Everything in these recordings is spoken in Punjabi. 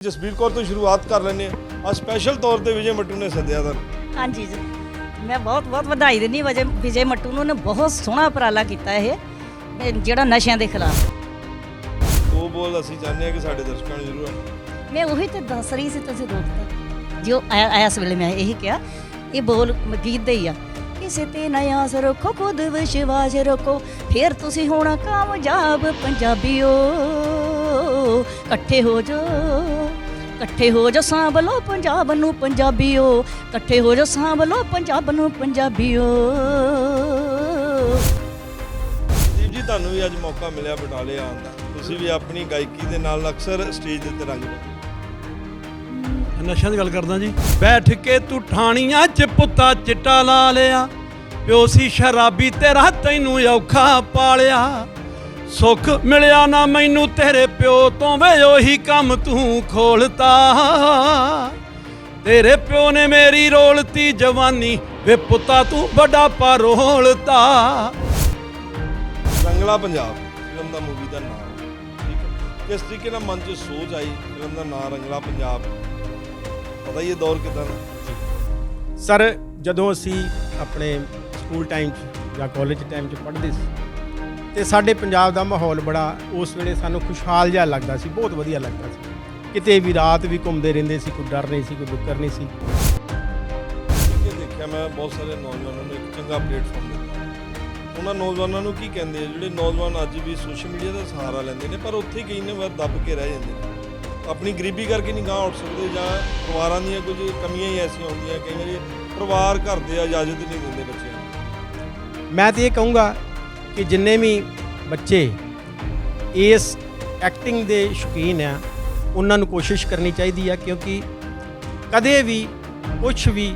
ਜਸਬੀਰ ਕੌਰ ਤੋਂ ਸ਼ੁਰੂਆਤ ਕਰ ਲੈਂਦੇ ਆ ਆ ਸਪੈਸ਼ਲ ਤੌਰ ਤੇ ਵਿਜੇ ਮੱਟੂ ਨੇ ਸੱਦਿਆ ਤੁਹਾਨੂੰ। ਹਾਂਜੀ ਜੀ। ਮੈਂ ਬਹੁਤ ਬਹੁਤ ਵਧਾਈ ਦਿੰਦੀ ਵਜੇ ਵਿਜੇ ਮੱਟੂ ਨੂੰ। ਨੇ ਬਹੁਤ ਸੋਹਣਾ ਉਪਰਾਲਾ ਕੀਤਾ ਇਹ ਜਿਹੜਾ ਨਸ਼ਿਆਂ ਦੇ ਖਿਲਾਫ। ਦੋ ਬੋਲ ਅਸੀਂ ਚਾਹੁੰਦੇ ਆ ਕਿ ਸਾਡੇ ਦਰਸ਼ਕਾਂ ਨੂੰ ਜ਼ਰੂਰ। ਮੈਂ ਉਹੀ ਤੇ ਦੱਸ ਰਹੀ ਸੀ ਤੁਸੀਂ ਰੋਕਤਾ ਜੋ ਆਇਆ ਇਸ ਵੇਲੇ ਮੈਂ ਇਹੀ ਕਿਹਾ ਇਹ ਬੋਲ ਗੀਤ ਦੇ ਹੀ ਆ। ਕਿਸੇ ਤੇ ਨਾ ਆਸ ਰੱਖੋ ਖੁਦ ਵਿਸ਼ਵਾਸ ਰੱਖੋ। ਫਿਰ ਤੁਸੀਂ ਹੋਣਾ ਕਾਮਯਾਬ ਪੰਜਾਬੀਓ। ਇਕੱਠੇ ਹੋ ਜਾਓ। ਇਕੱਠੇ ਹੋ ਜਾ ਸਾਂਭ ਲਓ ਪੰਜਾਬ ਨੂੰ ਪੰਜਾਬੀਓ ਇਕੱਠੇ ਹੋ ਜਾ ਸਾਂਭ ਲਓ ਪੰਜਾਬ ਨੂੰ ਪੰਜਾਬੀਓ। ਦੀਪ ਜੀ ਤੁਹਾਨੂੰ ਵੀ ਅੱਜ ਮੌਕਾ ਮਿਲਿਆ ਬਟਾਲੇ ਆਉਣ ਦਾ। ਤੁਸੀਂ ਵੀ ਆਪਣੀ ਗਾਇਕੀ ਦੇ ਨਾਲ ਅਕਸਰ ਸਟੇਜ ਦੇ ਉੱਤੇ ਰੰਗ ਪਾਉਂਦੇ ਨਸ਼ਿਆਂ ਦੀ ਗੱਲ ਕਰਦਾ ਜੀ। ਬੈਠ ਕੇ ਤੂੰ ਠਾਣੀਆਂ 'ਚ ਪੁੱਤਾ ਚਿੱਟਾ ਲਾ ਲਿਆ ਪਿਓ ਸੀ ਸ਼ਰਾਬੀ ਤੇਰਾ ਤੈਨੂੰ ਔਖਾ ਪਾਲਿਆ। ਸੁੱਖ ਮਿਲਿਆ ਨਾ ਮੈਨੂੰ ਤੇਰੇ ਪਿਓ ਤੋਂ ਵੇ ਉਹੀ ਕੰਮ ਤੂੰ ਖੋਲਤਾ। ਤੇਰੇ ਪਿਓ ਨੇ ਮੇਰੀ ਰੋਲਤੀ ਜਵਾਨੀ ਵੇ ਪੁੱਤਾ ਤੂੰ ਵੱਡਾ ਪਰੋਲਤਾ। ਰੰਗਲਾ ਪੰਜਾਬ ਫਿਲਮ ਦਾ ਮੂਵੀ ਦਾ ਨਾਮ। ਠੀਕ ਹੈ? ਕਿਸ ਤਰੀਕੇ ਨਾਲ ਮਨ 'ਚ ਸੋਚ ਆਈ ਫਿਲਮ ਦਾ ਨਾਮ ਰੰਗਲਾ ਪੰਜਾਬ? ਪਤਾ ਹੀ ਇਹ ਦੌਰ ਕਿਦਾਂ ਦਾ। ਸਰ ਜਦੋਂ ਅਸੀਂ ਆਪਣੇ ਸਕੂਲ ਟਾਈਮ 'ਚ ਜਾਂ ਕਾਲਜ ਟਾਈਮ 'ਚ ਪੜ੍ਹਦੇ ਸੀ ਤੇ ਸਾਡੇ ਪੰਜਾਬ ਦਾ ਮਾਹੌਲ ਬੜਾ ਉਸ ਵੇਲੇ ਸਾਨੂੰ ਖੁਸ਼ਹਾਲ ਜਿਹਾ ਲੱਗਦਾ ਸੀ ਬਹੁਤ ਵਧੀਆ ਲੱਗਦਾ ਸੀ। ਕਿਤੇ ਵੀ ਰਾਤ ਵੀ ਘੁੰਮਦੇ ਰਹਿੰਦੇ ਸੀ ਕੋਈ ਡਰ ਨਹੀਂ ਸੀ ਕੋਈ ਡੁੱਕਰ ਨਹੀਂ ਸੀ। ਠੀਕ ਹੈ ਦੇਖਿਆ ਮੈਂ ਬਹੁਤ ਸਾਰੇ ਨੌਜਵਾਨਾਂ ਨੂੰ ਇੱਕ ਚੰਗਾ ਪਲੇਟਫਾਰਮ ਦਿੱਤਾ ਉਹਨਾਂ ਨੌਜਵਾਨਾਂ ਨੂੰ ਕੀ ਕਹਿੰਦੇ ਆ ਜਿਹੜੇ ਨੌਜਵਾਨ ਅੱਜ ਵੀ ਸੋਸ਼ਲ ਮੀਡੀਆ ਦਾ ਸਹਾਰਾ ਲੈਂਦੇ ਨੇ ਪਰ ਉੱਥੇ ਕਈ ਨੇ ਵਾਰ ਦੱਬ ਕੇ ਰਹਿ ਜਾਂਦੇ ਨੇ। ਆਪਣੀ ਗਰੀਬੀ ਕਰਕੇ ਨਹੀਂ ਗਾਂ ਉੱਠ ਸਕਦੇ ਜਾਂ ਪਰਿਵਾਰਾਂ ਦੀਆਂ ਕੁਝ ਕਮੀਆਂ ਹੀ ਐਸੀਆਂ ਹੁੰਦੀਆਂ ਕਈ ਵਾਰੀ ਪਰਿਵਾਰ ਘਰ ਦੇ ਇਜਾਜ਼ਤ ਨਹੀਂ ਦਿੰਦੇ ਬੱਚਿਆਂ ਨੂੰ। ਮੈਂ ਤੇ ਇਹ ਕਹੂੰਗਾ ਕਿ ਜਿੰਨੇ ਵੀ ਬੱਚੇ ਇਸ ਐਕਟਿੰਗ ਦੇ ਸ਼ੌਕੀਨ ਆ, ਉਹਨਾਂ ਨੂੰ ਕੋਸ਼ਿਸ਼ ਕਰਨੀ ਚਾਹੀਦੀ ਆ, ਕਿਉਂਕਿ ਕਦੇ ਵੀ ਕੁਝ ਵੀ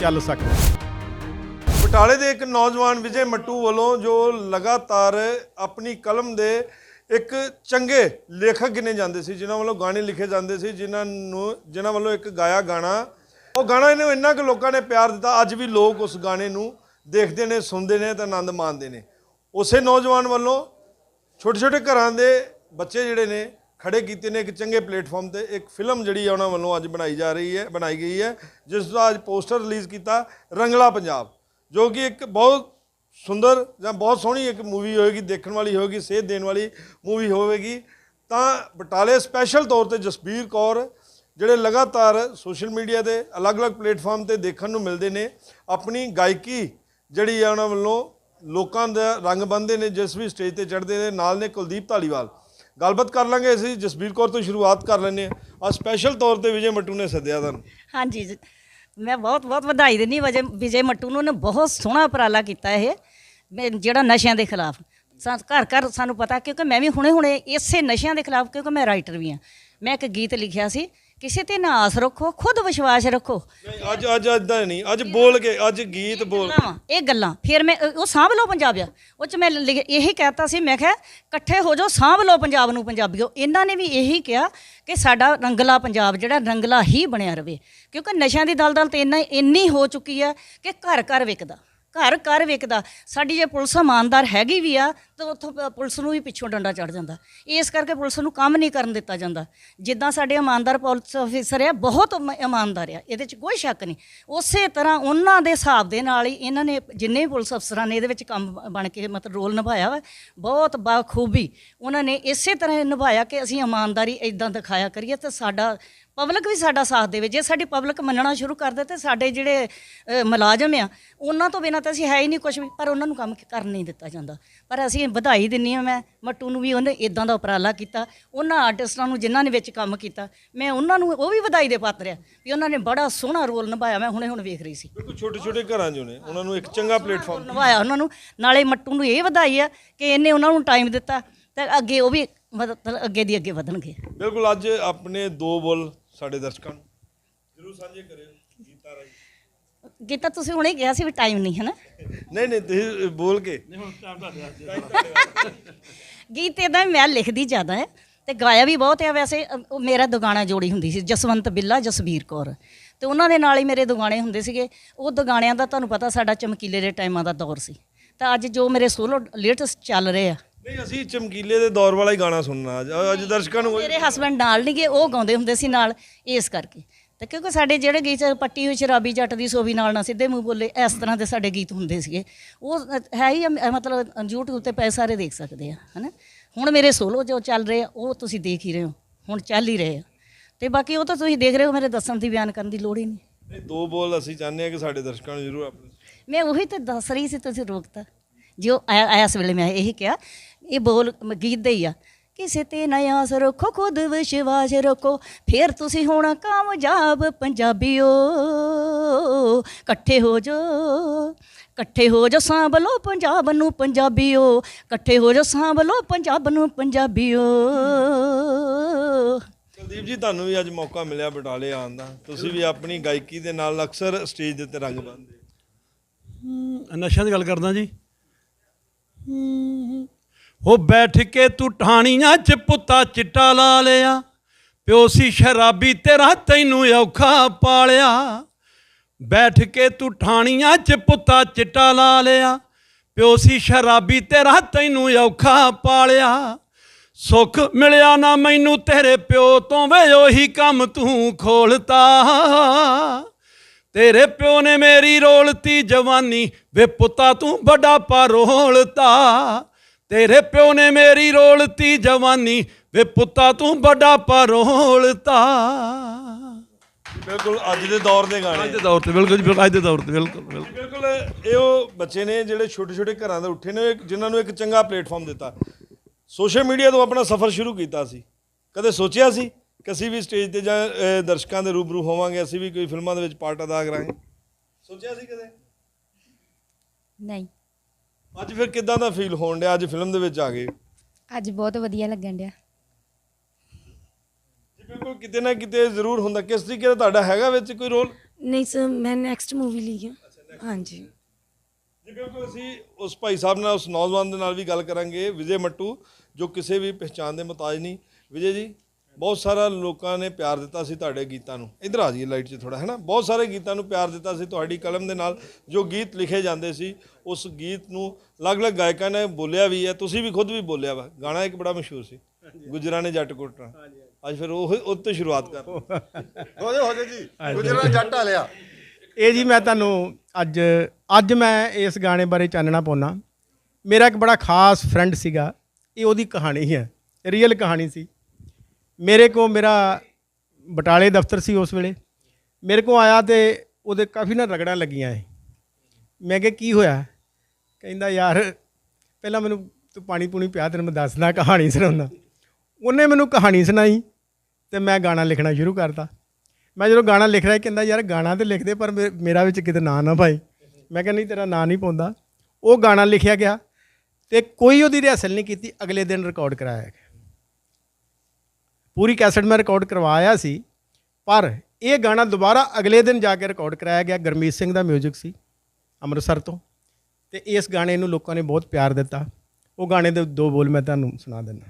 ਚੱਲ ਸਕਦਾ। ਬਟਾਲੇ ਦੇ ਇੱਕ ਨੌਜਵਾਨ ਵਿਜੇ ਮੱਟੂ ਵੱਲੋਂ ਜੋ ਲਗਾਤਾਰ ਆਪਣੀ ਕਲਮ ਦੇ ਇੱਕ ਚੰਗੇ ਲੇਖਕ ਗਿਣੇ ਜਾਂਦੇ ਸੀ, ਜਿਨ੍ਹਾਂ ਵੱਲੋਂ ਗਾਣੇ ਲਿਖੇ ਜਾਂਦੇ ਸੀ, ਜਿਨ੍ਹਾਂ ਨੂੰ, ਜਿਨ੍ਹਾਂ ਵੱਲੋਂ ਇੱਕ ਗਾਇਆ ਗਾਣਾ, ਉਹ ਗਾਣਾ ਇਹਨੂੰ ਇੰਨਾ ਕੁ ਲੋਕਾਂ ਨੇ ਪਿਆਰ ਦਿੱਤਾ, ਅੱਜ ਵੀ ਲੋਕ ਉਸ ਗਾਣੇ ਨੂੰ ਦੇਖਦੇ ਨੇ, ਸੁਣਦੇ ਨੇ ਤੇ ਆਨੰਦ ਮਾਣਦੇ ਨੇ। ਉਸੇ ਨੌਜਵਾਨ ਵੱਲੋਂ ਛੋਟੇ ਛੋਟੇ ਘਰਾਂ ਦੇ ਬੱਚੇ ਜਿਹੜੇ ਨੇ, ਖੜੇ ਕੀਤੇ ਨੇ ਇੱਕ ਚੰਗੇ ਪਲੇਟਫਾਰਮ ਤੇ। ਇੱਕ ਫਿਲਮ ਜਿਹੜੀ ਆ ਉਹਨਾਂ ਵੱਲੋਂ ਅੱਜ ਬਣਾਈ ਜਾ ਰਹੀ ਹੈ, ਬਣਾਈ ਗਈ ਹੈ, ਜਿਸ ਦਾ ਅੱਜ ਪੋਸਟਰ ਰਿਲੀਜ਼ ਕੀਤਾ ਰੰਗਲਾ ਪੰਜਾਬ, ਜੋ ਕਿ ਇੱਕ ਬਹੁਤ ਸੁੰਦਰ ਜਾਂ ਬਹੁਤ ਸੋਹਣੀ ਇੱਕ ਮੂਵੀ ਹੋਏਗੀ, ਦੇਖਣ ਵਾਲੀ ਹੋਏਗੀ, ਸੇਧ ਦੇਣ ਵਾਲੀ ਮੂਵੀ ਹੋਵੇਗੀ। ਤਾਂ ਬਟਾਲੇ ਸਪੈਸ਼ਲ ਤੌਰ ਤੇ ਜਸਬੀਰ ਕੌਰ, ਜਿਹੜੇ ਲਗਾਤਾਰ ਸੋਸ਼ਲ ਮੀਡੀਆ ਦੇ ਅਲੱਗ-ਅਲੱਗ ਪਲੇਟਫਾਰਮ ਤੇ ਦੇਖਣ ਨੂੰ ਮਿਲਦੇ ਨੇ, ਆਪਣੀ ਗਾਇਕੀ ਜਿਹੜੀ ਆ ਉਹਨਾਂ ਵੱਲੋਂ ਲੋਕਾਂ ਦਾ ਰੰਗ ਬੰਨ੍ਹਦੇ ਨੇ, ਜਿਸ ਵੀ ਸਟੇਜ ਤੇ ਚੜ੍ਹਦੇ ਨੇ, ਨਾਲ ਨੇ ਕੁਲਦੀਪ ਢਾਲੀਵਾਲ ਗੱਲਬਾਤ ਕਰ ਲਾਂਗੇ ਅਸੀਂ, ਜਸਬੀਰ ਕੌਰ ਤੋਂ ਸ਼ੁਰੂਆਤ ਕਰ ਲੈਂਦੇ ਹਾਂ। ਆ ਸਪੈਸ਼ਲ ਤੌਰ ਤੇ ਵਿਜੇ ਮੱਟੂ ਨੇ ਸੱਦਿਆ ਤੁਹਾਨੂੰ। ਹਾਂਜੀ ਜੀ, ਮੈਂ ਬਹੁਤ ਬਹੁਤ ਵਧਾਈ ਦਿੰਦੀ ਵਜੇ, ਵਿਜੇ ਮੱਟੂ ਨੂੰ ਨੇ ਬਹੁਤ ਸੋਹਣਾ ਉਪਰਾਲਾ ਕੀਤਾ ਇਹ, ਮੈਂ ਜਿਹੜਾ ਨਸ਼ਿਆਂ ਦੇ ਖਿਲਾਫ। ਸਾ- ਘਰ ਘਰ ਸਾਨੂੰ ਪਤਾ, ਕਿਉਂਕਿ ਮੈਂ ਵੀ ਹੁਣੇ ਹੁਣੇ ਇਸੇ ਨਸ਼ਿਆਂ ਦੇ ਖਿਲਾਫ, ਕਿਉਂਕਿ ਮੈਂ ਰਾਈਟਰ ਵੀ ਹਾਂ। ਮੈਂ ਇੱਕ ਗੀਤ ਲਿਖਿਆ ਸੀ ਕਿਸੇ ਤੇ ਨਾ ਆਸ ਰੱਖੋ ਖੁਦ ਵਿਸ਼ਵਾਸ ਰੱਖੋ। ਨਹੀਂ, ਅੱਜ ਅੱਜ ਇਦਾਂ ਨਹੀਂ ਅੱਜ ਬੋਲ ਕੇ ਅੱਜ ਗੀਤ ਬੋਲ। ਵਾਂ, ਇਹ ਗੱਲਾਂ। ਫਿਰ ਮੈਂ ਅ, ਉਹ ਸਾਂਭ ਲਓ ਪੰਜਾਬ ਆ ਉਹ ਚ ਮੈਂ ਲਿਖ- ਇਹੀ ਕਹਿਤਾ ਸੀ ਮੈਂ ਕਿਹਾ ਇਕੱਠੇ ਹੋ ਜਾਓ ਸਾਂਭ ਲਓ ਪੰਜਾਬ ਨੂੰ ਪੰਜਾਬੀਓ। ਇਹਨਾਂ ਨੇ ਵੀ ਇਹੀ ਕਿਹਾ ਕਿ ਸਾਡਾ ਰੰਗਲਾ ਪੰਜਾਬ ਜਿਹੜਾ ਰੰਗਲਾ ਹੀ ਬਣਿਆ ਰਵੇ। ਕਿਉਂਕਿ ਨਸ਼ਿਆਂ ਦੀ ਦਲਦਲ ਤੇ ਇੰਨਾ ਇੰਨੀ ਹੋ ਚੁੱਕੀ ਆ ਕਿ ਘਰ ਘਰ ਵਿਕਦਾ। ਘਰ ਘਰ ਵੇਖਦਾ। ਸਾਡੀ ਜੇ ਪੁਲਿਸ ਇਮਾਨਦਾਰ ਹੈਗੀ ਵੀ ਆ, ਤਾਂ ਉੱਥੋਂ ਪ- ਪੁਲਿਸ ਨੂੰ ਵੀ ਪਿੱਛੋਂ ਡੰਡਾ ਚੜ ਜਾਂਦਾ। ਇਸ ਕਰਕੇ ਪੁਲਿਸ ਨੂੰ ਕੰਮ ਨਹੀਂ ਕਰਨ ਦਿੱਤਾ ਜਾਂਦਾ। ਜਿੱਦਾਂ ਸਾਡੇ ਇਮਾਨਦਾਰ ਪੁਲਿਸ ਅਫੀਸਰ ਆ, ਬਹੁਤ ਇਮਾਨਦਾਰ ਆ, ਇਹਦੇ 'ਚ ਕੋਈ ਸ਼ੱਕ ਨਹੀਂ। ਉਸੇ ਤਰ੍ਹਾਂ ਉਹਨਾਂ ਦੇ ਹਿਸਾਬ ਦੇ ਨਾਲ ਹੀ ਇਹਨਾਂ ਨੇ ਜਿੰਨੇ ਪੁਲਿਸ ਅਫਸਰਾਂ ਨੇ ਇਹਦੇ ਵਿੱਚ ਕੰਮ ਬਣ ਕੇ ਮਤਲਬ ਰੋਲ ਨਿਭਾਇਆ ਵਾ, ਬਹੁਤ ਬਾਖੂਬੀ ਉਹਨਾਂ ਨੇ ਇਸੇ ਤਰ੍ਹਾਂ ਨਿਭਾਇਆ ਕਿ ਅਸੀਂ ਇਮਾਨਦਾਰੀ ਇਦਾਂ ਦਿਖਾਇਆ ਕਰੀਏ ਤੇ ਸਾਡਾ ਪਬਲਿਕ ਵੀ ਸਾਡਾ ਸਾਥ ਦੇਵੇ ਜੇ ਸਾਡੀ ਪਬਲਿਕ ਮੰਨਣਾ ਸ਼ੁਰੂ ਕਰ ਦੇ ਤੇ ਸਾਡੇ ਜਿਹੜੇ ਮੁਲਾਜ਼ਮ ਆ ਉਹਨਾਂ ਤੋਂ ਬਿਨਾਂ ਤਾਂ ਅਸੀਂ ਹੈ ਹੀ ਨਹੀਂ ਕੁਝ ਵੀ ਪਰ ਉਹਨਾਂ ਨੂੰ ਕੰਮ ਕਰਨ ਨਹੀਂ ਦਿੱਤਾ ਜਾਂਦਾ। ਪਰ ਅਸੀਂ ਵਧਾਈ ਦਿੰਨੀ ਆ ਮੈਂ ਮੱਟੂ ਨੂੰ ਵੀ ਉਹਨੇ ਇਦਾਂ ਦਾ ਉਪਰਾਲਾ ਕੀਤਾ ਉਹਨਾਂ ਆਰਟਿਸਟਾਂ ਨੂੰ ਜਿਨ੍ਹਾਂ ਨੇ ਵਿੱਚ ਕੰਮ ਕੀਤਾ ਮੈਂ ਉਹਨਾਂ ਨੂੰ ਉਹ ਵੀ ਵਧਾਈ ਦੇ ਪਾਤਰ ਆ ਵੀ ਉਹਨਾਂ ਨੇ ਬੜਾ ਸੋਹਣਾ ਰੋਲ ਨਿਭਾਇਆ ਮੈਂ ਹੁਣੇ ਹੁਣ ਵੇਖ ਰਹੀ ਸੀ। ਬਿਲਕੁਲ ਛੋਟੇ ਛੋਟੇ ਘਰਾਂ 'ਚੋਂ ਨੇ ਉਹਨਾਂ ਨੂੰ ਇੱਕ ਚੰਗਾ ਪਲੇਟਫਾਰਮ ਨਿਭਾਇਆ ਉਹਨਾਂ ਨੂੰ ਨਾਲੇ ਮੱਟੂ ਨੂੰ ਇਹ ਵਧਾਈ ਆ ਕਿ ਇਹਨੇ ਉਹਨਾਂ ਨੂੰ ਟਾਈਮ ਦਿੱਤਾ ਤੇ ਅੱਗੇ ਉਹ ਵੀ ਮਤਲਬ ਅੱਗੇ ਦੀ ਅੱਗੇ ਵਧਣਗੇ। ਬਿਲਕੁਲ ਅੱਜ ਆਪਣੇ ਦੋ ਬੋਲ ਸਾਡੇ ਦਰਸ਼ਕਾਂ ਨੂੰ। ਜਰੂਰ ਸਾਂਝੇ ਕਰਿਓ ਗੀਤਾ ਰਾਈ ਗੀਤਾ ਤੁਸੀਂ ਹੁਣੇ ਕਿਹਾ ਸੀ ਵੀ ਟਾਈਮ ਨਹੀਂ ਹੈ ਨਾ ਨਹੀਂ ਨਹੀਂ ਤੁਸੀਂ ਬੋਲ ਕੇ। ਗੀਤ ਇਹਦਾ ਮੈਂ ਲਿਖਦੀ ਜ਼ਿਆਦਾ ਹੈ ਤੇ ਗਾਇਆ ਵੀ ਬਹੁਤ ਹੈ। ਵੈਸੇ ਉਹ ਮੇਰਾ ਦੁਗਾਣਾ ਜੋੜੀ ਹੁੰਦੀ ਸੀ ਜਸਵੰਤ ਬਿੱਲਾ ਜਸਬੀਰ ਕੌਰ। ਤੇ ਉਹਨਾਂ ਦੇ ਨਾਲ ਹੀ ਮੇਰੇ ਦੁਗਾਣੇ ਹੁੰਦੇ ਸੀਗੇ। ਉਹ ਦੁਗਾਣਿਆਂ ਦਾ ਤੁਹਾਨੂੰ ਪਤਾ ਸਾਡਾ ਚਮਕੀਲੇ ਦੇ ਟਾਈਮਾਂ ਦਾ ਦੌਰ ਸੀ। ਤਾਂ ਅੱਜ ਜੋ ਮੇਰੇ ਸੋਲੋ ਲੇਟੈਸਟ ਚੱਲ ਰਹੇ ਆ ਨਹੀਂ ਅਸੀਂ ਚਮਕੀਲੇ ਦੇ ਦੌਰ ਵਾਲਾ ਹੀ ਗਾਣਾ ਸੁਣਨਾ। ਅੱਜ ਅੱਜ ਦਰਸ਼ਕਾਂ ਨੂੰ ਮੇਰੇ ਹਸਬੰਡ ਨਾਲ ਨਹੀਂ ਗਏ ਉਹ ਗਾਉਂਦੇ ਹੁੰਦੇ ਸੀ ਨਾਲ ਇਸ ਕਰਕੇ। ਤੇ ਕਿਉਂਕਿ ਸਾਡੇ ਜਿਹੜੇ ਗੀਤ ਪੱਟੀ ਹੋਈ ਸ਼ਰਾਬੀ ਜੱਟ ਦੀ ਸੋਭੀ ਨਾਲ ਨਾ ਸਿੱਧੇ ਮੂੰਹ ਬੋਲੇ ਇਸ ਤਰ੍ਹਾਂ ਦੇ ਸਾਡੇ ਗੀਤ ਹੁੰਦੇ ਸੀਗੇ। ਉਹ ਹੈ ਹੀ ਮਤਲਬ YouTube ਤੇ ਪੈ ਸਾਰੇ ਦੇਖ ਸਕਦੇ ਆ ਹਨਾ? ਹੁਣ ਮੇਰੇ ਸੋਲੋ ਜੋ ਚੱਲ ਰਹੇ ਆ ਉਹ ਤੁਸੀਂ ਦੇਖ ਹੀ ਰਹੇ ਹੋ ਹੁਣ ਚੱਲ ਹੀ ਰਹੇ ਆ। ਤੇ ਬਾਕੀ ਉਹ ਤਾਂ ਤੁਸੀਂ ਦੇਖ ਰਹੇ ਹੋ ਮੇਰੇ ਦੱਸਣ ਦੀ ਬਿਆਨ ਕਰਨ ਦੀ ਲੋੜ ਹੀ ਨਹੀਂ ਦੋ ਬੋਲ ਅਸੀਂ ਚਾਹੁੰਦੇ ਹਾਂ ਕਿ ਸਾਡੇ ਦਰਸ਼ਕਾਂ ਨੂੰ ਜ਼ਰੂਰ ਆਪਣੇ ਮੈਂ ਉਹੀ ਤੇ ਦੱਸ ਰਹੀ ਸੀ ਤੁਸੀਂ ਰੋਕਤਾ। ਜੋ ਆ- ਇਸ ਵੇਲੇ ਮੈਂ ਇਹੀ ਕਿਹਾ ਇਹ ਬੋਲ ਗੀਤ ਦੇ ਹੀ ਆ। ਕਿਸੇ ਤੇ ਨਾ ਆਸ ਰੱਖੋ ਖੁਦ ਵਿਸ਼ਵਾਸ ਰੱਖੋ ਫਿਰ ਤੁਸੀਂ ਹੋਣਾ ਕਾਮਯਾਬ ਪੰਜਾਬੀਓ। ਇਕੱਠੇ ਹੋ ਜੋ ਇਕੱਠੇ ਹੋ ਜੋ ਸਾਂਭ ਲਓ ਪੰਜਾਬ ਨੂੰ ਪੰਜਾਬੀਓ। ਇਕੱਠੇ ਹੋ ਜੋ ਸਾਂਭ ਲਓ ਪੰਜਾਬ ਨੂੰ ਪੰਜਾਬੀਓ। ਕੁਲਦੀਪ ਜੀ ਤੁਹਾਨੂੰ ਵੀ ਅੱਜ ਮੌਕਾ ਮਿਲਿਆ ਬਟਾਲੇ ਆਉਣ ਦਾ। ਤੁਸੀਂ ਵੀ ਆਪਣੀ ਗਾਇਕੀ ਦੇ ਨਾਲ ਅਕਸਰ ਸਟੇਜ ਦੇ ਉੱਤੇ ਰੰਗ ਬੰਨਦੇ ਹਮ, ਨਸ਼ਿਆਂ ਦੀ ਗੱਲ ਕਰਦਾ ਜੀ। ਉਹ ਬੈਠ ਕੇ ਤੂੰ ਠਾਣੀਆਂ 'ਚ ਪੁੱਤਾ ਚਿੱਟਾ ਲਾ ਲਿਆ। ਪਿਓ ਸੀ ਸ਼ਰਾਬੀ, ਤੇਰਾ ਤੈਨੂੰ ਔਖਾ ਪਾਲਿਆ। ਬੈਠ ਕੇ ਤੂੰ ਠਾਣੀਆਂ 'ਚ ਪੁੱਤਾ ਚਿੱਟਾ ਲਾ ਲਿਆ। ਪਿਓ ਸੀ ਸ਼ਰਾਬੀ, ਤੇਰਾ ਤੈਨੂੰ ਔਖਾ ਪਾਲਿਆ। ਸੁੱਖ ਮਿਲਿਆ ਨਾ ਮੈਨੂੰ, ਤੇਰੇ ਪਿਓ ਤੋਂ ਵੇ ਉਹੀ ਕੰਮ ਤੂੰ ਖੋਲਤਾ। ਤੇਰੇ ਪਿਓ ਨੇ ਮੇਰੀ ਰੋਲਤੀ ਜਵਾਨੀ ਵੇ ਪੁੱਤਾ ਤੂੰ ਵੱਡਾ ਪਰੋਲਤਾ। ਤੇਰੇ ਪਿਓ ਨੇ ਮੇਰੀ ਰੋਲਤੀ ਜਵਾਨੀ ਵੇ ਪੁੱਤਾ ਤੂੰ ਵੱਡਾ ਪਰੋਲਤਾ। ਬਿਲਕੁਲ ਅੱਜ ਦੇ ਦੌਰ ਦੇ ਗਾਣੇ। ਅੱਜ ਦੇ ਦੌਰ ਤੇ ਬਿਲਕੁਲ ਜੀ ਬਿਲਕੁਲ ਅੱਜ ਦੇ ਦੌਰ ਤੇ ਬਿਲਕੁਲ ਬਿਲਕੁਲ। ਇਹ ਉਹ ਬੱਚੇ ਨੇ ਜਿਹੜੇ ਛੋਟੇ ਛੋਟੇ ਘਰਾਂ ਦੇ ਉੱਠੇ ਨੇ ਜਿਨ੍ਹਾਂ ਨੂੰ ਇੱਕ ਚੰਗਾ ਪਲੇਟਫਾਰਮ ਦਿੱਤਾ। ਸੋਸ਼ਲ ਮੀਡੀਆ ਤੋਂ ਆਪਣਾ ਸਫ਼ਰ ਸ਼ੁਰੂ ਕੀਤਾ ਸੀ। ਕਦੇ ਸੋਚਿਆ ਸੀ? ਅਸੀਂ ਵੀ ਸਟੇਜ ਤੇ ਜਾਂ ਅਹ, ਦਰਸ਼ਕਾਂ ਦੇ ਰੂਬਰੂ ਹੋਵਾਂਗੇ ਅਸੀਂ ਵੀ ਕੋਈ ਫਿਲਮਾਂ ਦੇ ਵਿੱਚ ਪਾਰਟ ਅਦਾ ਕਰਾਂਗੇ। ਸੋਚਿਆ ਸੀ ਕਦੇ? ਨਹੀਂ। ਅੱਜ ਫਿਰ ਕਿਦਾਂ ਦਾ ਫੀਲ ਹੋਣ ਡਿਆ? ਅੱਜ ਫਿਲਮ ਦੇ ਵਿੱਚ ਆ ਗਏ। ਅੱਜ ਬਹੁਤ ਵਧੀਆ ਲੱਗਣ ਡਿਆ। ਜੀ ਬਿਲਕੁਲ ਕਿਤੇ ਨਾ ਕਿਤੇ ਜ਼ਰੂਰ ਹੁੰਦਾ। ਕਿਸ ਤਰੀਕੇ ਦਾ ਤੁਹਾਡਾ ਹੈਗਾ ਵਿੱਚ ਕੋਈ ਰੋਲ? ਨਹੀਂ ਸਰ ਮੈਂ ਨੈਕਸਟ ਮੂਵੀ ਲਈ ਹਾਂ। ਹਾਂਜੀ। ਜੀ ਬਿਲਕੁਲ ਅਸੀਂ ਉਸ ਭਾਈ ਸਾਹਿਬ ਨਾਲ ਉਸ ਨੌਜਵਾਨ ਦੇ ਨਾਲ ਵੀ ਗੱਲ ਕਰਾਂਗੇ। ਵਿਜੇ ਮੱਟੂ ਜੋ ਕਿਸੇ ਵੀ ਪਹਿਚਾਣ ਦੇ ਮੁਤਾਜ ਨਹੀਂ। ਵਿਜੇ ਜੀ ਬਹੁਤ ਸਾਰਾ ਲੋਕਾਂ ਨੇ ਪਿਆਰ ਦਿੱਤਾ ਸੀ ਤੁਹਾਡੇ ਗੀਤਾਂ ਨੂੰ। ਇਧਰ ਆ ਜਾਈਏ ਲਾਈਟ 'ਚ ਥੋੜਾ ਹੈ ਨਾ? ਬਹੁਤ ਸਾਰੇ ਗੀਤਾਂ ਨੂੰ ਪਿਆਰ ਦਿੱਤਾ ਸੀ ਤੁਹਾਡੀ ਕਲਮ ਦੇ ਨਾਲ। ਜੋ ਗੀਤ ਲਿਖੇ ਜਾਂਦੇ ਸੀ ਉਸ ਗੀਤ ਨੂੰ ਅਲੱਗ-ਅਲੱਗ ਗਾਇਕਾਂ ਨੇ ਬੋਲਿਆ ਵੀ ਹੈ ਤੁਸੀਂ ਵੀ ਖੁਦ ਵੀ ਬੋਲਿਆ ਵਾ। ਗਾਣਾ ਇੱਕ ਬੜਾ ਮਸ਼ਹੂਰ ਸੀ ਗੁਜਰਾਂ ਨੇ ਜੱਟ ਕੋਟਣਾ। ਅੱਜ ਫਿਰ ਉਹ ਉਹ ਤੋਂ ਸ਼ੁਰੂਆਤ ਕਰ ਹੋਦੇ ਹੋਦੇ ਜੀ। ਗੁਜਰਾਂ ਜੱਟ ਲਿਆ। ਇਹ ਜੀ ਮੈਂ ਤੁਹਾਨੂੰ ਅੱਜ ਅੱਜ ਮੈਂ ਇਸ ਗਾਣੇ ਬਾਰੇ ਚਾਨਣਾ ਪਾਉਣਾ ਮੇਰਾ ਇੱਕ ਬੜਾ ਖਾਸ ਫਰੈਂਡ ਸੀਗਾ ਇਹ ਉਹਦੀ ਕਹਾਣੀ ਹੈ ਰੀਅਲ ਕਹਾਣੀ ਸੀ। ਮੇਰੇ ਕੋ ਮੇਰਾ ਬਟਾਲੇ ਦਫ਼ਤਰ ਸੀ ਉਸ ਵੇਲੇ। ਮੇਰੇ ਕੋ ਆਇਆ ਤੇ ਉਹਦੇ ਕਾਫੀ ਨਾ ਰਗੜਾਂ ਲੱਗੀਆਂ ਐ। ਮੈਂ ਕਿਹਾ, ਕੀ ਹੋਇਆ? ਕਹਿੰਦਾ, ਯਾਰ, ਪਹਿਲਾਂ ਮੈਨੂੰ ਤੂੰ ਪਾਣੀ ਪੂਣੀ ਪਿਆ, ਤੈਨੂੰ ਮੈਂ ਦੱਸਦਾ ਕਹਾਣੀ ਸੁਣਾਉਂਦਾ। ਉਹਨੇ ਮੈਨੂੰ ਕਹਾਣੀ ਸੁਣਾਈ ਤੇ ਮੈਂ ਗਾਣਾ ਲਿਖਣਾ ਸ਼ੁਰੂ ਕਰਤਾ। ਮੈਂ ਜਦੋਂ ਗਾਣਾ ਲਿਖ ਰਿਹਾ, ਕਹਿੰਦਾ, ਯਾਰ, ਗਾਣਾ ਤੇ ਲਿਖਦੇ, ਪਰ ਮੇ- ਮੇਰਾ ਵਿੱਚ ਕਿਤੇ ਨਾਂ ਨਾ ਭਾਈ ਮੈਂ ਕਿਹਾ, ਨਹੀਂ, ਤੇਰਾ ਨਾਂ ਨਹੀਂ ਪਾਉਂਦਾ। ਉਹ ਗਾਣਾ ਲਿਖਿਆ ਗਿਆ ਤੇ ਕੋਈ ਉਹਦੀ ਰਿਹਰਸਲ ਨਹੀਂ ਕੀਤੀ, ਅਗਲੇ ਦਿਨ ਰਿਕਾਰਡ ਕਰਾਇਆ ਗਿਆ। ਪੂਰੀ ਕੈਸਟ ਮੈਂ ਰਿਕਾਰਡ ਕਰਵਾਇਆ ਸੀ, ਪਰ ਇਹ ਗਾਣਾ ਦੁਬਾਰਾ ਅਗਲੇ ਦਿਨ ਜਾ ਕੇ ਰਿਕਾਰਡ ਕਰਾਇਆ ਗਿਆ। ਗਰਮੀਤ ਸਿੰਘ ਦਾ 뮤직 ਸੀ, ਅੰਮ੍ਰਿਤਸਰ ਤੋਂ। ਤੇ ਇਸ ਗਾਣੇ ਨੂੰ ਲੋਕਾਂ ਨੇ ਬਹੁਤ ਪਿਆਰ ਦਿੱਤਾ। ਉਹ ਗਾਣੇ ਦੇ ਦੋ ਬੋਲ ਮੈਂ ਤੁਹਾਨੂੰ ਸੁਣਾ ਦਿੰਦਾ।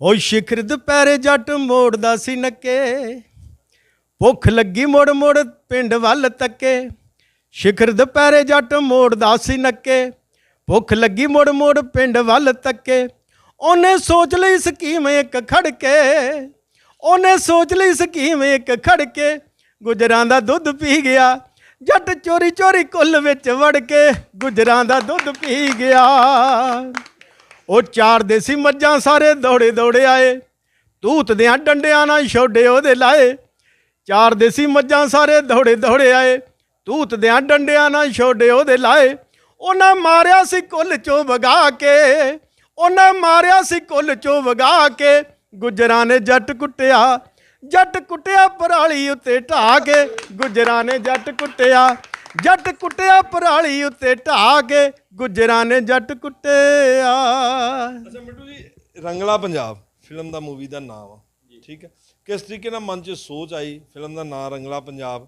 ਓ ਸ਼ਿਖਰ ਦੁਪਹਿਰੇ ਜੱਟ ਮੋੜਦਾ ਸੀ ਨੱਕੇ, ਭੁੱਖ ਲੱਗੀ ਮੋੜ ਮੋੜ ਪਿੰਡ ਵੱਲ ਤੱਕੇ। ਸ਼ਿਖਰ ਦੁਪਹਿਰੇ ਜੱਟ ਮੋੜਦਾ ਸੀ ਨੱਕੇ, ਭੁੱਖ ਲੱਗੀ ਮੋੜ ਮੋੜ ਪਿੰਡ ਵੱਲ ਤੱਕੇ। ਉਹਨੇ ਸੋਚ ਲਈ ਸਕੀਮ ਇੱਕ ਖੜ ਕੇ ਉਹਨੇ ਸੋਚ ਲਈ ਸਕੀਮ ਇੱਕ ਖੜ ਕੇ ਗੁਜਰਾਂ ਦਾ ਦੁੱਧ ਪੀ ਗਿਆ, ਜੱਟ ਚੋਰੀ ਚੋਰੀ ਕੁੱਲ ਵਿੱਚ ਵੜ ਕੇ ਗੁਜਰਾਂ ਦਾ ਦੁੱਧ ਪੀ ਗਿਆ। ਉਹ ਚਾਰ ਦੇਸੀ ਮੱਝਾਂ ਸਾਰੇ ਦੌੜੇ ਦੌੜੇ ਆਏ ਤੂਤ ਦਿਆਂ ਡੰਡਿਆਂ ਨਾਲ ਛੋਡੇ ਉਹਦੇ ਲਾਏ। ਚਾਰ ਦੇਸੀ ਮੱਝਾਂ ਸਾਰੇ ਦੌੜੇ ਦੌੜੇ ਆਏ ਤੂਤ ਦਿਆਂ ਡੰਡਿਆਂ ਨਾਲ ਛੋਡੇ ਉਹਦੇ ਲਾਏ। ਉਹਨਾਂ ਮਾਰਿਆ ਸੀ ਕੁੱਲ ਚੋਂ ਵਗਾ ਕੇ ਉਹਨਾਂ ਮਾਰਿਆ ਸੀ ਕੁੱਲ ਚੋਂ ਵਗਾ ਕੇ ਗੁਜਰਾਂ ਨੇ ਜੱਟ ਕੁੱਟਿਆ ਜੱਟ ਕੁੱਟਿਆ ਪਰਾਲੀ ਉੱਤੇ ਢਾ ਕੇ ਗੁਜਰਾਂ ਨੇ ਜੱਟ ਕੁੱਟਿਆ ਜੱਟ ਕੁੱਟਿਆ ਪਰਾਲੀ ਉੱਤੇ ਢਾ ਕੇ ਗੁਜਰਾਂ ਨੇ ਜੱਟ ਕੁੱਟਿਆ। ਅੱਛਾ ਮਿੱਟੂ ਜੀ ਰੰਗਲਾ ਪੰਜਾਬ ਫਿਲਮ ਦਾ ਮੂਵੀ ਦਾ ਨਾਮ ਆ ਠੀਕ ਹੈ? ਕਿਸ ਤਰੀਕੇ ਨਾਲ ਮਨ 'ਚ ਸੋਚ ਆਈ ਫਿਲਮ ਦਾ ਨਾਮ ਰੰਗਲਾ ਪੰਜਾਬ?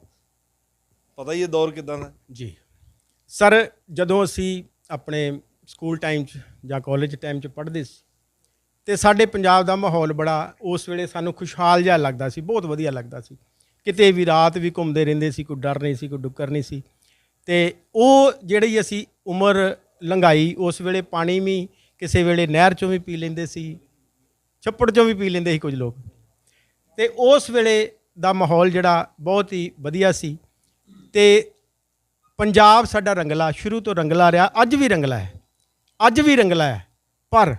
ਪਤਾ ਹੀ ਇਹ ਦੌਰ ਕਿਦਾਂ ਦਾ? ਜੀ। ਸਰ ਜਦੋਂ ਅਸੀਂ ਆਪਣੇ ਸਕੂਲ ਟਾਈਮ 'ਚ ਜਾਂ ਕਾਲਜ ਟਾਈਮ 'ਚ ਪੜ੍ਹਦੇ ਸੀ। ਤੇ ਸਾਡੇ ਪੰਜਾਬ ਦਾ ਮਾਹੌਲ ਬੜਾ, ਉਸ ਵੇਲੇ ਸਾਨੂੰ ਖੁਸ਼ਹਾਲ ਜਿਹਾ ਲੱਗਦਾ ਸੀ, ਬਹੁਤ ਵਧੀਆ ਲੱਗਦਾ ਸੀ। ਕਿਤੇ ਵੀ ਰਾਤ ਵੀ ਘੁੰਮਦੇ ਰਹਿੰਦੇ ਸੀ, ਕੋਈ ਡਰ ਨਹੀਂ ਸੀ, ਕੋਈ ਡੁੱਕਰ ਨਹੀਂ ਸੀ। ਤੇ ਉਹ ਜਿਹੜੀ ਅਸੀਂ ਉਮਰ ਲੰਘਾਈ, ਉਸ ਵੇਲੇ ਪਾਣੀ ਵੀ ਕਿਸੇ ਵੇਲੇ ਨਹਿਰ ਚੋਂ ਵੀ ਪੀ ਲੈਂਦੇ ਸੀ, ਛੱਪੜ ਚੋਂ ਵੀ ਪੀ ਲੈਂਦੇ ਸੀ ਕੁਝ ਲੋਕ। ਤੇ ਉਸ ਵੇਲੇ ਦਾ ਮਾਹੌਲ ਜਿਹੜਾ ਬਹੁਤ ਹੀ ਵਧੀਆ ਸੀ। ਤੇ ਪੰਜਾਬ ਸਾਡਾ ਰੰਗਲਾ, ਸ਼ੁਰੂ ਤੋਂ ਰੰਗਲਾ ਰਿਹਾ, ਅੱਜ ਵੀ ਰੰਗਲਾ ਹੈ। ਅੱਜ ਵੀ ਰੰਗਲਾ ਹੈ, ਪਰ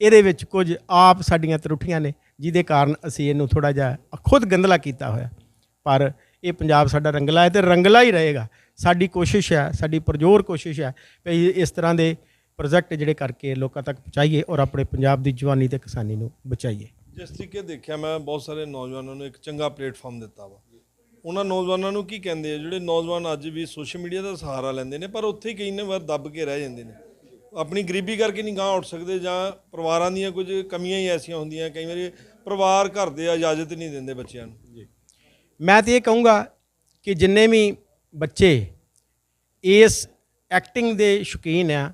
ਇਹਦੇ ਵਿੱਚ ਕੁਝ ਆਪ ਸਾਡੀਆਂ ਤਰੁੱਠੀਆਂ ਨੇ, ਜਿਹਦੇ ਕਾਰਨ ਅਸੀਂ ਇਹਨੂੰ ਥੋੜਾ ਜਿਹਾ ਖੁਦ ਗੰਦਲਾ ਕੀਤਾ ਹੋਇਆ। ਪਰ ਇਹ ਪੰਜਾਬ ਸਾਡਾ ਰੰਗਲਾ ਹੈ ਤੇ ਰੰਗਲਾ ਹੀ ਰਹੇਗਾ। ਸਾਡੀ ਕੋਸ਼ਿਸ਼ ਹੈ, ਸਾਡੀ ਪਰਜੋਰ ਕੋਸ਼ਿਸ਼ ਹੈ ਵੀ ਇਸ ਤਰ੍ਹਾਂ ਦੇ ਪ੍ਰੋਜੈਕਟ ਜਿਹੜੇ ਕਰਕੇ ਲੋਕਾਂ ਤੱਕ ਪਹੁੰਚਾਈਏ ਔਰ ਆਪਣੇ ਪੰਜਾਬ ਦੀ ਜਵਾਨੀ ਤੇ ਕਿਸਾਨੀ ਨੂੰ ਬਚਾਈਏ। ਜਿਸ ਤਰੀਕੇ ਦੇਖਿਆ ਮੈਂ, ਬਹੁਤ ਸਾਰੇ ਨੌਜਵਾਨਾਂ ਨੂੰ ਇੱਕ ਚੰਗਾ ਪਲੇਟਫਾਰਮ ਦਿੱਤਾ ਵਾ। ਉਹਨਾਂ ਨੌਜਵਾਨਾਂ ਨੂੰ ਕੀ ਕਹਿੰਦੇ ਆ, ਜਿਹੜੇ ਨੌਜਵਾਨ ਅੱਜ ਵੀ ਸੋਸ਼ਲ ਮੀਡੀਆ ਦਾ ਸਹਾਰਾ ਲੈਂਦੇ ਨੇ, ਪਰ ਉੱਥੇ ਕਈ ਵਾਰ ਦੱਬ ਕੇ ਰਹਿ ਜਾਂਦੇ ਨੇ। ਆਪਣੀ ਗਰੀਬੀ ਕਰਕੇ ਨਹੀਂ ਗਾਂ ਉੱਠ ਸਕਦੇ ਜਾਂ ਪਰਿਵਾਰਾਂ ਦੀਆਂ ਕੁਝ ਕਮੀਆਂ ਹੀ ਐਸੀਆਂ ਹੁੰਦੀਆਂ ਕਈ ਵਾਰੀ ਪਰਿਵਾਰ ਘਰ ਦੇ ਇਜਾਜ਼ਤ ਨਹੀਂ ਦਿੰਦੇ ਬੱਚਿਆਂ ਨੂੰ ਮੈਂ ਤੇ ਇਹ ਕਹੂੰਗਾ ਕਿ ਜਿੰਨੇ ਵੀ ਬੱਚੇ ਇਸ ਐਕਟਿੰਗ ਦੇ ਸ਼ੌਕੀਨ ਆ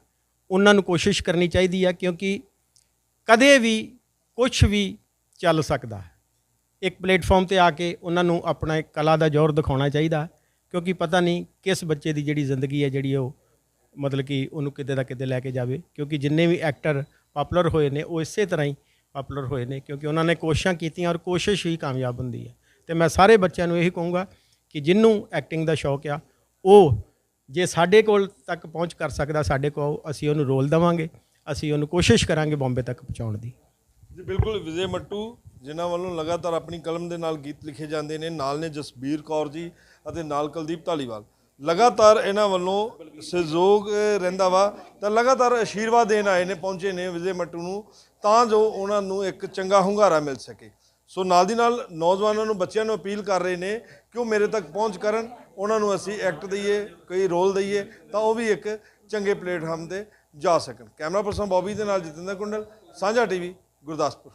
ਉਹਨਾਂ ਨੂੰ ਕੋਸ਼ਿਸ਼ ਕਰਨੀ ਚਾਹੀਦੀ ਆ ਕਿਉਂਕਿ ਕਦੇ ਵੀ ਕੁਝ ਵੀ ਚੱਲ ਸਕਦਾ ਹੈ। ਇੱਕ ਪਲੇਟਫਾਰਮ ਤੇ ਆ ਕੇ ਉਹਨਾਂ ਨੂੰ ਆਪਣਾ ਇੱਕ ਕਲਾ ਦਾ ਜ਼ੋਰ ਦਿਖਾਉਣਾ ਚਾਹੀਦਾ ਕਿਉਂਕਿ ਪਤਾ ਨਹੀਂ ਕਿਸ ਬੱਚੇ ਦੀ ਜਿਹੜੀ ਜ਼ਿੰਦਗੀ ਹੈ ਜਿਹੜੀ ਉਹ ਮਤਲਬ ਕਿ ਉਹਨੂੰ ਕਿਤੇ ਦਾ ਕਿਤੇ ਲੈ ਕੇ ਜਾਵੇ, ਕਿਉਂਕਿ ਜਿੰਨੇ ਵੀ ਐਕਟਰ ਪਪੂਲਰ ਹੋਏ ਨੇ, ਉਹ ਇਸੇ ਤਰ੍ਹਾਂ ਹੀ ਪਪੂਲਰ ਹੋਏ ਨੇ, ਕਿਉਂਕਿ ਉਹਨਾਂ ਨੇ ਕੋਸ਼ਿਸ਼ਾਂ ਕੀਤੀਆਂ ਔਰ ਕੋਸ਼ਿਸ਼ ਹੀ ਕਾਮਯਾਬ ਹੁੰਦੀ ਹੈ। ਤੇ ਮੈਂ ਸਾਰੇ ਬੱਚਿਆਂ ਨੂੰ ਇਹੀ ਕਹੂੰਗਾ ਕਿ ਜਿੰਨੂੰ ਐਕਟਿੰਗ ਦਾ ਸ਼ੌਕ ਆ, ਉਹ ਜੇ ਸਾਡੇ ਕੋਲ ਤੱਕ ਪਹੁੰਚ ਕਰ ਸਕਦਾ ਸਾਡੇ ਕੋਲ, ਅਸੀਂ ਉਹਨੂੰ ਰੋਲ ਦੇਵਾਂਗੇ, ਅਸੀਂ ਉਹਨੂੰ ਕੋਸ਼ਿਸ਼ ਕਰਾਂਗੇ ਬੰਬੇ ਤੱਕ ਪਹੁੰਚਾਉਣ ਦੀ। ਜੀ, ਬਿਲਕੁਲ, ਵਿਜੇ ਮੱਟੂ, ਜਿਨ੍ਹਾਂ ਵੱਲੋਂ ਲਗਾਤਾਰ ਆਪਣੀ ਕਲਮ ਦੇ ਨਾਲ ਗੀਤ ਲਿਖੇ ਜਾਂਦੇ ਨੇ, ਨਾਲ ਨੇ ਜਸਬੀਰ ਕੌਰ ਜੀ ਅਤੇ ਨਾਲ ਕੁਲਦੀਪ ਢਾਲੀਵਾਲ ਲਗਾਤਾਰ ਇਹਨਾਂ ਵੱਲੋਂ ਸਹਿਯੋਗ ਰਹਿੰਦਾ ਵਾ। ਤਾਂ ਲਗਾਤਾਰ ਆਸ਼ੀਰਵਾਦ ਦੇਣ ਆਏ ਨੇ, ਪਹੁੰਚੇ ਨੇ ਵਿਜੇ ਮੱਟੂ ਨੂੰ, ਤਾਂ ਜੋ ਉਹਨਾਂ ਨੂੰ ਇੱਕ ਚੰਗਾ ਹੁੰਗਾਰਾ ਮਿਲ ਸਕੇ। ਸੋ ਨਾਲ ਦੀ ਨਾਲ ਨੌਜਵਾਨਾਂ ਨੂੰ, ਬੱਚਿਆਂ ਨੂੰ ਅਪੀਲ ਕਰ ਰਹੇ ਨੇ ਕਿ ਉਹ ਮੇਰੇ ਤੱਕ ਪਹੁੰਚ ਕਰਨ। ਉਹਨਾਂ ਨੂੰ ਅਸੀਂ ਐਕਟ ਦਈਏ, ਕੋਈ ਰੋਲ ਦਈਏ, ਤਾਂ ਉਹ ਵੀ ਇੱਕ ਚੰਗੇ ਪਲੇਟਫਾਰਮ ਤੇ ਜਾ ਸਕਣ। ਕੈਮਰਾ ਪਰਸਨ ਬੌਬੀ ਦੇ ਨਾਲ ਜਤਿੰਦਰ ਕੁੰਡਲ, ਸਾਂਝਾ ਟੀਵੀ, ਗੁਰਦਾਸਪੁਰ।